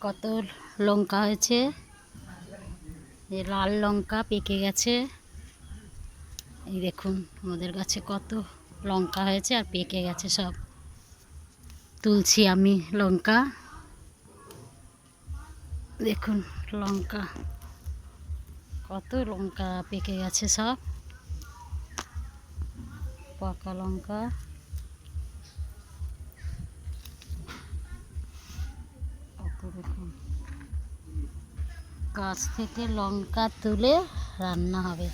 কত লঙ্কা হয়েছে? এই লাল লঙ্কা পেকে গেছে। এই দেখুন, আমাদের গাছে কত লঙ্কা হয়েছে আর পেকে গেছে সব। তুলছি আমি লঙ্কা। দেখুন, লঙ্কা, কত লঙ্কা পেকে গেছে সব। পাকা লঙ্কা। দেখুন গাছ থেকে লঙ্কা তুলে রান্না হবে।